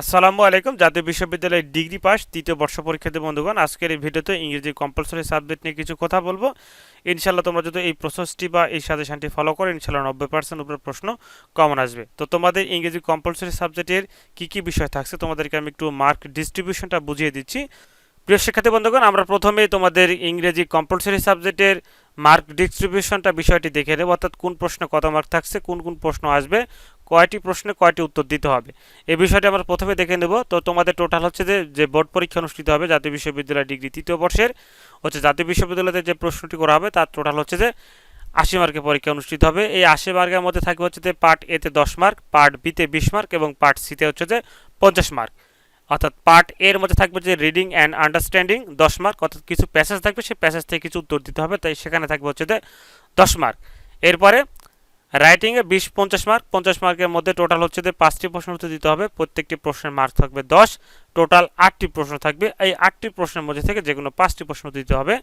আসসালামু আলাইকুম। জাতীয় বিশ্ববিদ্যালয়ের ডিগ্রি পাস তৃতীয় বর্ষ পরীক্ষার্থী বন্ধুগণ, আজকের এই ভিডিওতে ইংরেজি কম্পালসরি সাবজেক্ট নিয়ে কিছু কথা বলব। ইনশাল্লাহ তোমরা যদি এই প্রসেসটি বা এই সাজেশনটি ফলো করো ইনশাল্লাহ নব্বই পার্সেন্ট উপরে প্রশ্ন কমন আসবে। তো তোমাদের ইংরেজি কম্পালসরি সাবজেক্টের কী কী বিষয় থাকছে, তোমাদেরকে আমি একটু মার্ক ডিস্ট্রিবিউশনটা বুঝিয়ে দিচ্ছি। প্রিয় শিক্ষার্থী বন্ধুগণ, আমরা প্রথমে তোমাদের ইংরেজি কম্পালসরি সাবজেক্টের মার্ক ডিস্ট্রিবিউশনটা বিষয়টি দেখে নেব, অর্থাৎ কোন প্রশ্নে কত মার্ক থাকছে, কোন কোন প্রশ্ন আসবে কয়টি প্রশ্নে কয়টি উত্তর দিতে হবে। এই বিষয়টি আমরা প্রথমে দেখে নেব। তো তোমাদের টোটাল হচ্ছে যে যে বোর্ড পরীক্ষা অনুষ্ঠিত হবে জাতীয় বিশ্ববিদ্যালয় ডিগ্রি তৃতীয় বর্ষের, হচ্ছে জাতীয় বিশ্ববিদ্যালয়তে যে প্রশ্নটি করা হবে তার টোটাল হচ্ছে যে আশি মার্কের পরীক্ষা অনুষ্ঠিত হবে। এই আশি মার্কের মধ্যে থাকবে হচ্ছে যে পার্ট এতে দশ মার্ক পার্ট বিতে বিশ মার্ক এবং পার্ট সিতে হচ্ছে যে পঞ্চাশ মার্ক অর্থাৎ পার্ট এর মধ্যে থাকবে যে রিডিং অ্যান্ড আন্ডারস্ট্যান্ডিং দশ মার্ক অর্থাৎ কিছু প্যাসেজ থাকবে সেই প্যাসেজ থেকে কিছু উত্তর দিতে হবে, তাই সেখানে থাকবে হচ্ছে যে দশ মার্ক এরপরে রাইটিংয়ে বিশ পঞ্চাশ মার্ক পঞ্চাশ মার্কের মধ্যে টোটাল হচ্ছে যে পাঁচটি প্রশ্ন উত্তর দিতে হবে। প্রত্যেকটি প্রশ্নের মার্ক থাকবে দশ টোটাল আটটি প্রশ্ন থাকবে। এই আটটি প্রশ্নের মধ্যে থেকে যে কোনো পাঁচটি প্রশ্ন দিতে হবে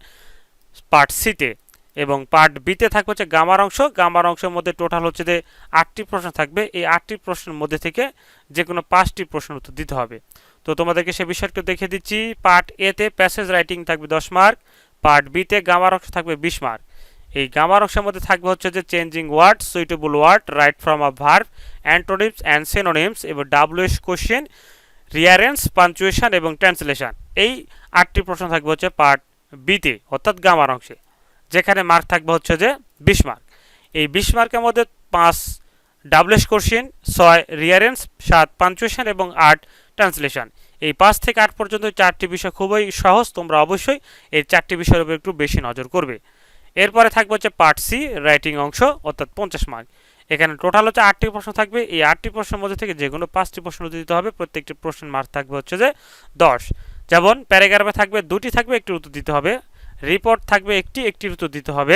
পার্ট সিতে এবং পার্ট বিতে থাকবে হচ্ছে গামার অংশ। গামার অংশের মধ্যে টোটাল হচ্ছে যে আটটি প্রশ্ন থাকবে। এই আটটি প্রশ্নের মধ্যে থেকে যে কোনো পাঁচটি প্রশ্ন উত্তর দিতে হবে। তো তোমাদেরকে সে বিষয়টা দেখে দিচ্ছি। পার্ট এতে প্যাসেজ রাইটিং থাকবে দশ মার্ক পার্ট বিতে গামার অংশ থাকবে বিশ মার্ক এই গামার অংশের মধ্যে থাকবে হচ্ছে যে changing word suitable word right from a verb antonyms and synonyms এবং ডাব্লিউএস কোশ্চেন রিয়ারেন্স পাঞ্চুয়েশন এবং ট্রান্সলেশন এই আটটি প্রশ্ন থাকবে হচ্ছে পার্ট বিতে অর্থাৎ গামার অংশে যেখানে মার্ক থাকবে হচ্ছে যে বিশ মার্ক এই বিশ মার্কের মধ্যে পাঁচ ডাবলেস কোশ্চেন ছয় রিয়ারেন্স সাত পাঞ্চুয়েশন এবং আট ট্রান্সলেশন এই পাঁচ থেকে আট পর্যন্ত চারটি বিষয় খুবই সহজ, তোমরা অবশ্যই এই চারটি বিষয়ের উপর একটু বেশি নজর করবে। এরপরে থাকবে হচ্ছে পার্ট সি রাইটিং অংশ, অর্থাৎ পঞ্চাশ মার্ক এখানে টোটাল হচ্ছে আটটি প্রশ্ন থাকবে। এই আটটি প্রশ্নের মধ্যে থেকে যে কোনো পাঁচটি প্রশ্ন দিতে হবে। প্রত্যেকটি প্রশ্নের মার্ক থাকবে হচ্ছে যে দশ। যেমন প্যারাগ্রাফে থাকবে দুটি থাকবে, একটি উত্তর দিতে হবে। রিপোর্ট থাকবে একটি, একটির উত্তর দিতে হবে।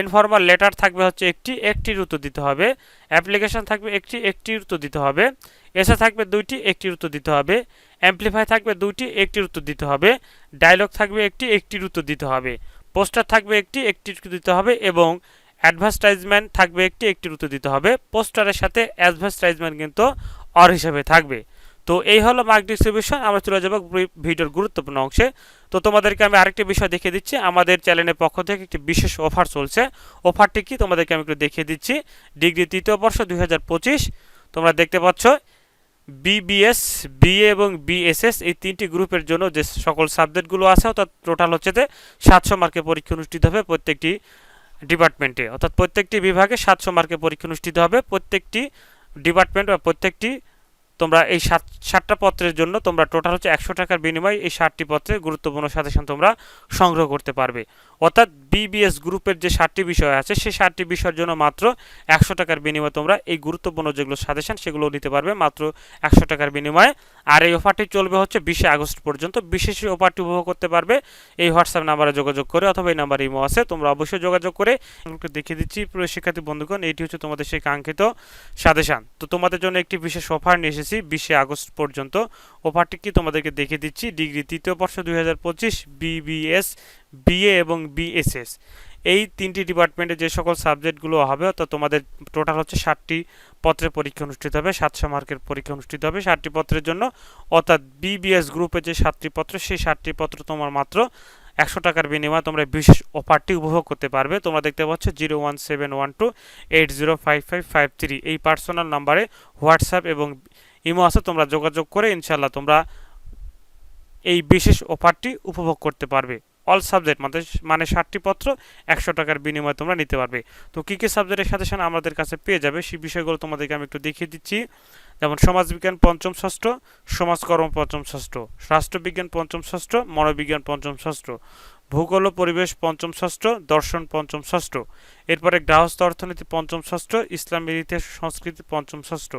ইনফর্মাল লেটার থাকবে হচ্ছে একটি, একটির উত্তর দিতে হবে। অ্যাপ্লিকেশন থাকবে একটি, একটির উত্তর দিতে হবে। এসে থাকবে দুইটি, একটির উত্তর দিতে হবে। অ্যাম্পলিফাই থাকবে দুইটি, একটির উত্তর দিতে হবে। ডায়লগ থাকবে একটি, একটির উত্তর দিতে হবে। পোস্টার থাকবে একটি একটি দিতে হবে এবং অ্যাডভার্টাইজমেন্ট থাকবে একটি একটি উত্তর দিতে হবে। পোস্টারের সাথে অ্যাডভার্টাইজমেন্ট কিন্তু অর হিসাবে থাকবে। তো এই হলো মার্ক ডিস্ট্রিবিউশন। আমরা চলে যাব ভিডিওর গুরুত্বপূর্ণ অংশে। তো তোমাদেরকে আমি আরেকটি বিষয় দেখিয়ে দিচ্ছি। আমাদের চ্যানেলের পক্ষ থেকে একটি বিশেষ অফার চলছে। অফারটি কি? তোমাদেরকে আমি একটু দেখিয়ে দিচ্ছি। ডিগ্রি তৃতীয় বর্ষ দুই হাজার পঁচিশ। তোমরা দেখতে পাচ্ছ বিবিএস বিএ এবং বিএসএস এই তিনটি গ্রুপের জন্য যে সকল সাবজেক্টগুলো আছে, অর্থাৎ টোটাল হচ্ছে যে সাতশো মার্কের পরীক্ষা অনুষ্ঠিত হবে প্রত্যেকটি ডিপার্টমেন্টে। অর্থাৎ প্রত্যেকটি বিভাগে সাতশো মার্কের পরীক্ষা অনুষ্ঠিত হবে প্রত্যেকটি ডিপার্টমেন্ট বা প্রত্যেকটি তোমরা এই সাত, সাতটা পত্রের জন্য তোমরা টোটাল হচ্ছে একশো টাকার বিনিময়ে এই সাতটি পত্রে গুরুত্বপূর্ণ সাজেশন তোমরা সংগ্রহ করতে পারবে। অর্থাৎ বিবিএস গ্রুপের যে সাতটি বিষয় আছে, সেই সাতটি বিষয়ের জন্য মাত্র একশো টাকার বিনিময়ে তোমরা এই গুরুত্বপূর্ণ যেগুলো সাজেশন সেগুলো নিতে পারবে। মাত্র একশো টাকার বিনিময়ে আর এই অফারটি চলবে হচ্ছে বিশে আগস্ট পর্যন্ত। বিশেষ অফারটি উপভোগ করতে পারবে এই হোয়াটসঅ্যাপ নাম্বারে যোগাযোগ করে অথবা এই নাম্বার ইমো আছে। তোমরা অবশ্যই যোগাযোগ করে দেখিয়ে দিচ্ছি। প্রিয় শিক্ষার্থী বন্ধুগণ, এটি হচ্ছে তোমাদের সেই কাঙ্ক্ষিত সাদেশান তো তোমাদের জন্য একটি বিশেষ অফার নিয়ে এসেছি বিশে আগস্ট পর্যন্ত। অফারটি কি তোমাদেরকে দেখে দিচ্ছি। ডিগ্রি তৃতীয় বর্ষ দুই হাজার পঁচিশ বিবিএস বিএ এবং বিএসএস এই তিনটি ডিপার্টমেন্টে যে সকল সাবজেক্টগুলো হবে, অর্থাৎ তোমাদের টোটাল হচ্ছে ষাটটি পত্রের পরীক্ষা অনুষ্ঠিত হবে, সাতশো মার্কের পরীক্ষা অনুষ্ঠিত হবে। ষাটটি পত্রের জন্য, অর্থাৎ বিবিএস গ্রুপে যে সাতটি পত্র, সেই সাতটি পত্র তোমার মাত্র একশো টাকার বিনিময়ে তোমরা বিশেষ অফারটি উপভোগ করতে পারবে। তোমরা দেখতে পাচ্ছ zero one seven one two eight zero five five five three এই পার্সোনাল নাম্বারে হোয়াটসঅ্যাপ এবং ইমো আছে, তোমরা যোগাযোগ করে ইনশাল্লাহ তোমরা এই বিশেষ অফারটি উপভোগ করতে পারবে। অল সাবজেক্ট মানে মানে ষাটটি পত্র, একশো টাকার বিনিময়ে তোমরা নিতে পারবে। তো কী কী সাবজেক্টের সাথে সাথে আমাদের কাছে পেয়ে যাবে, সেই বিষয়গুলো তোমাদেরকে আমি একটু দেখিয়ে দিচ্ছি। যেমন সমাজবিজ্ঞান পঞ্চম ষষ্ঠ সমাজকর্ম পঞ্চম ষষ্ঠ রাষ্ট্রবিজ্ঞান পঞ্চম ষষ্ঠ, মনোবিজ্ঞান পঞ্চম ষষ্ঠ। ভূগোল ও পরিবেশ পঞ্চম ষষ্ঠ, দর্শন পঞ্চম ষষ্ঠ। এরপরে গৃহস্থ অর্থনীতি পঞ্চম ষষ্ঠ ইসলামের ইতিহাস সংস্কৃতি পঞ্চম ষষ্ঠ।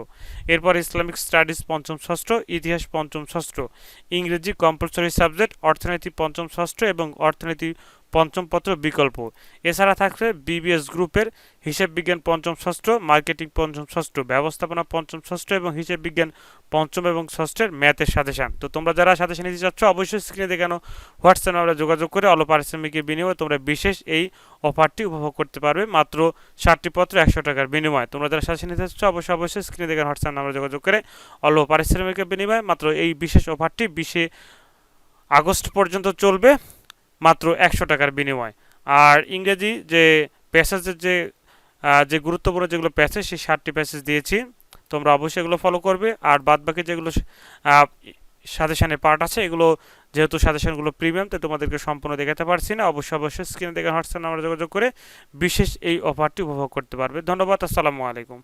এরপর ইসলামিক স্টাডিজ পঞ্চম ষষ্ঠ, ইতিহাস পঞ্চম ষষ্ঠ। ইংরেজি কম্পালসরি সাবজেক্ট, অর্থনীতি পঞ্চম ষষ্ঠ এবং অর্থনীতি পঞ্চম পত্র বিকল্প। এছাড়া থাকবে বিবিএস গ্রুপের হিসাব বিজ্ঞান পঞ্চম ষষ্ঠ মার্কেটিং পঞ্চম ষষ্ঠ, ব্যবস্থাপনা পঞ্চম ষষ্ঠ এবং হিসাব বিজ্ঞান পঞ্চম এবং ষষ্ঠের ম্যাথের সাজেশান তো তোমরা যারা সাজেশান নিতে চাচ্ছ, অবশ্যই স্ক্রিনে দেখানো হোয়াটসঅ্যাপ নাম্বারে যোগাযোগ করে অল্প পারিশ্রমিকের বিনিময়ে তোমরা বিশেষ এই অফারটি উপভোগ করতে পারবে। মাত্র ষাটটি পত্র একশো টাকার বিনিময়ে। তোমরা যারা সাজেশান নিতে চাচ্ছ, অবশ্যই অবশ্যই স্ক্রিনে দেখানো হোয়াটসঅ্যাপ নাম্বারে যোগাযোগ করে অল্প পারিশ্রমিকের বিনিময়ে। মাত্র এই বিশেষ অফারটি বিশে আগস্ট পর্যন্ত চলবে। মাত্র একশো টাকার বিনিময়। আর ইংরেজি যে প্যাসেজের যে যে গুরুত্বপূর্ণ যেগুলো প্যাসেজ সেই ষাটটি প্যাসেজ দিয়েছি। তোমরা অবশ্যই এগুলো ফলো করবে। আর বাদ বাকি যেগুলো সাজেশানে পার্ট আছে, এগুলো যেহেতু সাজেশনগুলো প্রিমিয়াম তো তোমাদেরকে সম্পূর্ণ দেখাতে পারছি না। অবশ্যই অবশ্যই স্ক্রিনে দেখে হোয়াটসঅ্যাপ নাম্বারে যোগাযোগ করে বিশেষ এই অফারটি উপভোগ করতে পারবে। ধন্যবাদ, আসসালামু আলাইকুম।